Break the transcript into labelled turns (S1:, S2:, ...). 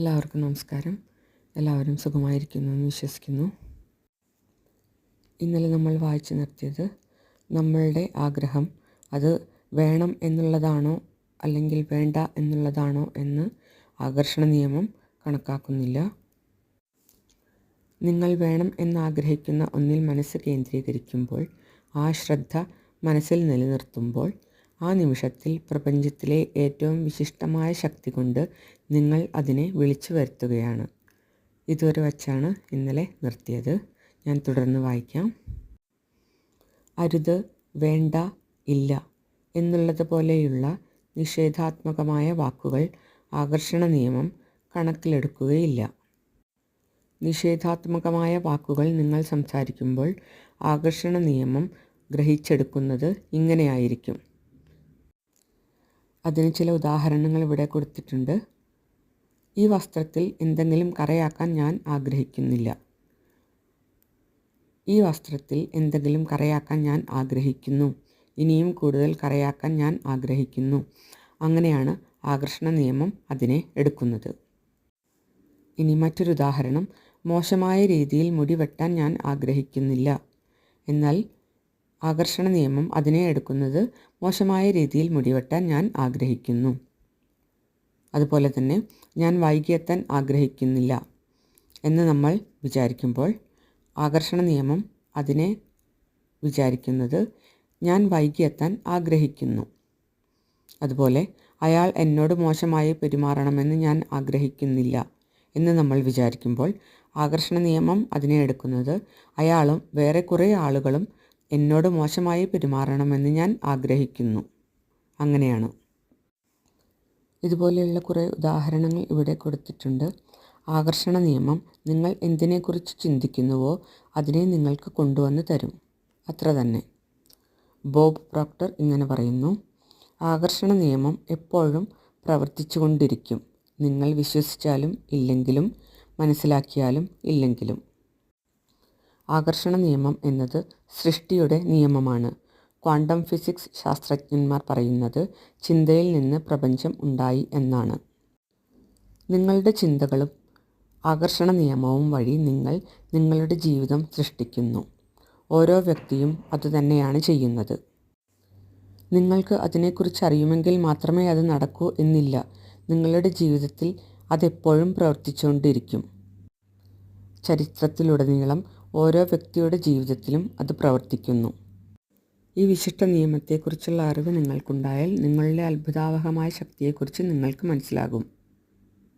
S1: എല്ലാവർക്കും നമസ്കാരം. എല്ലാവരും സുഖമായിരിക്കുന്നു എന്ന് വിശ്വസിക്കുന്നു. ഇന്നലെ നമ്മൾ വായിച്ചു നിർത്തിയത് നമ്മളുടെ ആഗ്രഹം. അത് വേണം എന്നുള്ളതാണോ അല്ലെങ്കിൽ വേണ്ട എന്നുള്ളതാണോ എന്ന് ആകർഷണ നിയമം കണക്കാക്കുന്നില്ല. നിങ്ങൾ വേണം എന്നാഗ്രഹിക്കുന്ന ഒന്നിൽ മനസ്സ് കേന്ദ്രീകരിക്കുമ്പോൾ ആ ശ്രദ്ധ മനസ്സിൽ നിലനിർത്തുമ്പോൾ ആ നിമിഷത്തിൽ പ്രപഞ്ചത്തിലെ ഏറ്റവും വിശിഷ്ടമായ ശക്തി കൊണ്ട് നിങ്ങൾ അതിനെ വിളിച്ചു വരുത്തുകയാണ്. ഇതുവരെ വച്ചാണ് ഇന്നലെ നിർത്തിയത്. ഞാൻ തുടർന്ന് വായിക്കാം. അരുത് വേണ്ട ഇല്ല എന്നുള്ളത് പോലെയുള്ള നിഷേധാത്മകമായ വാക്കുകൾ ആകർഷണ നിയമം കണക്കിലെടുക്കുകയില്ല. നിഷേധാത്മകമായ വാക്കുകൾ നിങ്ങൾ സംസാരിക്കുമ്പോൾ ആകർഷണ നിയമം ഗ്രഹിച്ചെടുക്കുന്നത് ഇങ്ങനെയായിരിക്കും. അതിന് ചില ഉദാഹരണങ്ങൾ ഇവിടെ കൊടുത്തിട്ടുണ്ട്. ഈ വസ്ത്രത്തിൽ എന്തെങ്കിലും കറയാക്കാൻ ഞാൻ ആഗ്രഹിക്കുന്നില്ല. ഈ വസ്ത്രത്തിൽ എന്തെങ്കിലും കറയാക്കാൻ ഞാൻ ആഗ്രഹിക്കുന്നു. ഇനിയും കൂടുതൽ കറയാക്കാൻ ഞാൻ ആഗ്രഹിക്കുന്നു. അങ്ങനെയാണ് ആകർഷണ നിയമം അതിനെ എടുക്കുന്നത്. ഇനി മറ്റൊരു ഉദാഹരണം. മോശമായ രീതിയിൽ മുടി വെട്ടാൻ ഞാൻ ആഗ്രഹിക്കുന്നില്ല. എന്നാൽ ആകർഷണ നിയമം അതിനെ എടുക്കുന്നത് മോശമായ രീതിയിൽ മുടിവെട്ടാൻ ഞാൻ ആഗ്രഹിക്കുന്നു. അതുപോലെ തന്നെ ഞാൻ വൈകിയെത്താൻ ആഗ്രഹിക്കുന്നില്ല എന്ന് നമ്മൾ വിചാരിക്കുമ്പോൾ ആകർഷണ നിയമം അതിനെ വിചാരിക്കുന്നത് ഞാൻ വൈകിയെത്താൻ ആഗ്രഹിക്കുന്നു. അതുപോലെ അയാൾ എന്നോട് മോശമായി പെരുമാറണമെന്ന് ഞാൻ ആഗ്രഹിക്കുന്നില്ല എന്ന് നമ്മൾ വിചാരിക്കുമ്പോൾ ആകർഷണ നിയമം അതിനെ എടുക്കുന്നത് അയാളും വേറെ കുറേ ആളുകളും എന്നോട് മോശമായി പെരുമാറണമെന്ന് ഞാൻ ആഗ്രഹിക്കുന്നു. അങ്ങനെയാണ്. ഇതുപോലെയുള്ള കുറേ ഉദാഹരണങ്ങൾ ഇവിടെ കൊടുത്തിട്ടുണ്ട്. ആകർഷണ നിയമം നിങ്ങൾ എന്തിനെക്കുറിച്ച് ചിന്തിക്കുന്നുവോ അതിനെ നിങ്ങൾക്ക് കൊണ്ടുവന്ന് തരും. അത്ര തന്നെ. ബോബ് പ്രോക്ടർ ഇങ്ങനെ പറയുന്നു. ആകർഷണ നിയമം എപ്പോഴും പ്രവർത്തിച്ചുകൊണ്ടിരിക്കും. നിങ്ങൾ വിശ്വസിച്ചാലും ഇല്ലെങ്കിലും മനസ്സിലാക്കിയാലും ഇല്ലെങ്കിലും. ആകർഷണ നിയമം എന്നത് സൃഷ്ടിയുടെ നിയമമാണ്. ക്വാണ്ടം ഫിസിക്സ് ശാസ്ത്രജ്ഞന്മാർ പറയുന്നത് ചിന്തയിൽ നിന്ന് പ്രപഞ്ചം ഉണ്ടായി എന്നാണ്. നിങ്ങളുടെ ചിന്തകളും ആകർഷണ നിയമവും വഴി നിങ്ങൾ നിങ്ങളുടെ ജീവിതം സൃഷ്ടിക്കുന്നു. ഓരോ വ്യക്തിയും അതുതന്നെയാണ് ചെയ്യുന്നത്. നിങ്ങൾക്ക് അതിനെക്കുറിച്ച് അറിയുമെങ്കിൽ മാത്രമേ അത് നടക്കൂ എന്നില്ല. നിങ്ങളുടെ ജീവിതത്തിൽ അതെപ്പോഴും പ്രവർത്തിച്ചുകൊണ്ടിരിക്കും. ചരിത്രത്തിലുടനീളം ഓരോ വ്യക്തിയുടെ ജീവിതത്തിലും അത് പ്രവർത്തിക്കുന്നു. ഈ വിശിഷ്ട നിയമത്തെക്കുറിച്ചുള്ള അറിവ് നിങ്ങൾക്കുണ്ടായാൽ നിങ്ങളുടെ അത്ഭുതാവഹമായ ശക്തിയെക്കുറിച്ച് നിങ്ങൾക്ക് മനസ്സിലാകും.